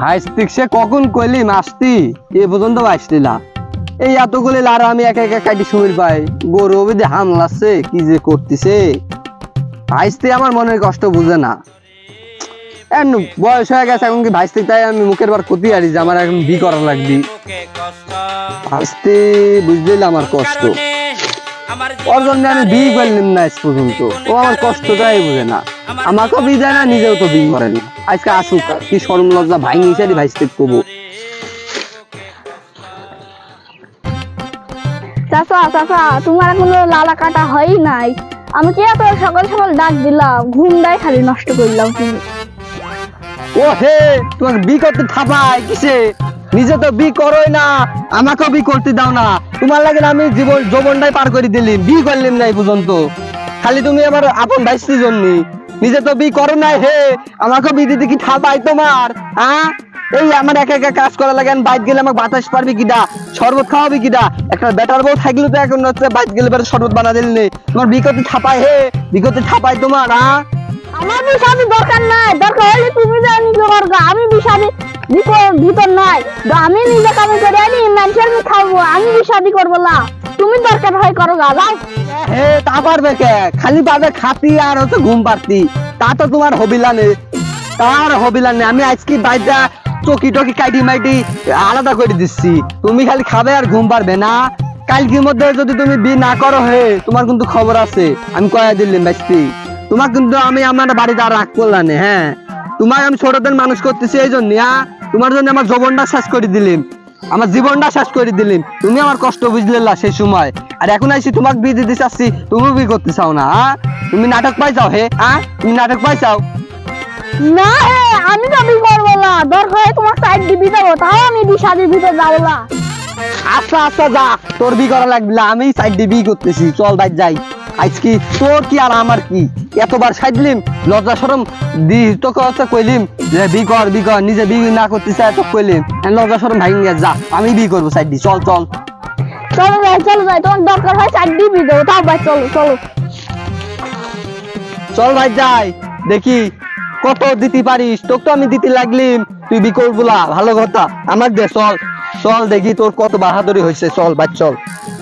ভাইস্তিক সে কখন কইলি মাসতি এ পর্যন্ত আসলি না। এই এতগুলি লার আমি একা একা কাটি সুমির পাই গরু অবিধি হামলাচ্ছে কি যে করতেছে? ভাইস্তি আমার মনের কষ্ট বুঝে না। এখন বয়স হয়ে গেছে, এখন কি ভাইস্তি তাই আমি মুখের বার ক্ষতি আরি যে আমার এখন বি করা লাগবি। ভাইস্তি বুঝলি আমার কষ্ট। ওর জন্য আমি বি করলাম না আজ পর্যন্ত। ও আমার কষ্টটাই বুঝে না। আমাকেও বি দেয় না নিজেও তো বি করে না। আজকে আসুক কি শরম লজ্জা ভাই ভাইস্তি কবো চাচা চাচা তোমার এখনও লালা কাটা হয় নাই। আমি কি এত সকাল সকাল ডাক দিলাম ঘুমটাই খালি নষ্ট করলাম তুমি। ও হে তোমাকে বি করতে থাপায় কিসে? নিজে তো বি করোই না, আমাকেও বি করতে দাও না। তোমার লাগে আমি জীবন, যৌবনটাই পার করে দিলি বি করলিম না এই পর্যন্ত। খালি তুমি আমার আপন ভাইস্তির জন্য। নিজে তো বি করো নাই হে, আমাকেও বি দিতে কি থাপাই তোমার হ্যাঁ এই আমার একা একা কাজ করা লাগে, আমি বাইক গেলে আমাকে বাতাস পারবি কিটা শরবত খাওয়াবি কিটা একটা বেটার বউ থাকলে তো এখন হচ্ছে বাইক গেলে বেটার শরবত বানা দিলি নে। তোমার বি করতে থাপায় হে, বি করতে থাপায় তোমার হ্যাঁ আমার বিষাদি দরকার নাই, দরকার হলে তুমি করগা আমি বিষাদি ভিতর আমি নিজে কামি করে আনি খাব আমি করব না। তুমি দরকার হয় করো তা পারবে কে? খালি পাবে খাতি আর হচ্ছে ঘুম পারতি তা তো তোমার হবিলা নেই। তার হবিলা নেই। আমি আজকে চকি টকি কাইটি মাইটি আলাদা করে দিচ্ছি। তুমি খালি খাবে আর ঘুম পারবে না। কালকের মধ্যে যদি তুমি বি না করো হে, তোমার কিন্তু খবর আছে। আমি কয়া দিলাম বাইস্তি তোমার কিন্তু আমি আমার বাড়িতে আর রাগ করলাম হ্যাঁ। তোমার আমি ছোটদের মানুষ করতেছি এই জন্য তোমার জন্য আমার জীবনটা শেষ করে দিলিম আমার জীবনটা শেষ করে দিলিম তুমি আমার কষ্ট বুঝলে না সেই সময়। আর এখন আইসি তোমাকে বিয়ে দিতে চাচ্ছি তুমি বিয়ে করতে চাও না হ্যাঁ? তুমি নাটক পাই চাও হে হ্যাঁ? তুমি নাটক পাই চাও না হে, আমি তো বিয়ে করব না। দরকার তোমার সাইড দিবি যাব তাও আমি বিয়ে শাদির ভিতরে যাব না। আচ্ছা আচ্ছা যা তোর বি করা লাগবে আমি সাইড দিয়ে বিয়ে করতেছি চল ভাই যাই। আজকে তোর কি আর আমার কি? এতবার সাইডলিম লজ্জা সরম দি তোকে হচ্ছে কইলিম যে বি কর বি কর নিজে বি না করতে চাই তো কইলিম। এখন লজ্জা সরম ভাই যা আমি বি করব সাইড দি চল চল। চলো যাই চলো যাই তোমার দরকার হয় সাইড দিবি দেবো তাও ভাই চলো চলো। চল ভাই যাই দেখি কত দিতে পারিস তোকে তো আমি দিতে লাগলিম তুই বি করবুলা ভালো কথা। আমার দে চল। চল দেখি তোর কত বাহাদুরি হয়েছে চল বাচ্চল চল।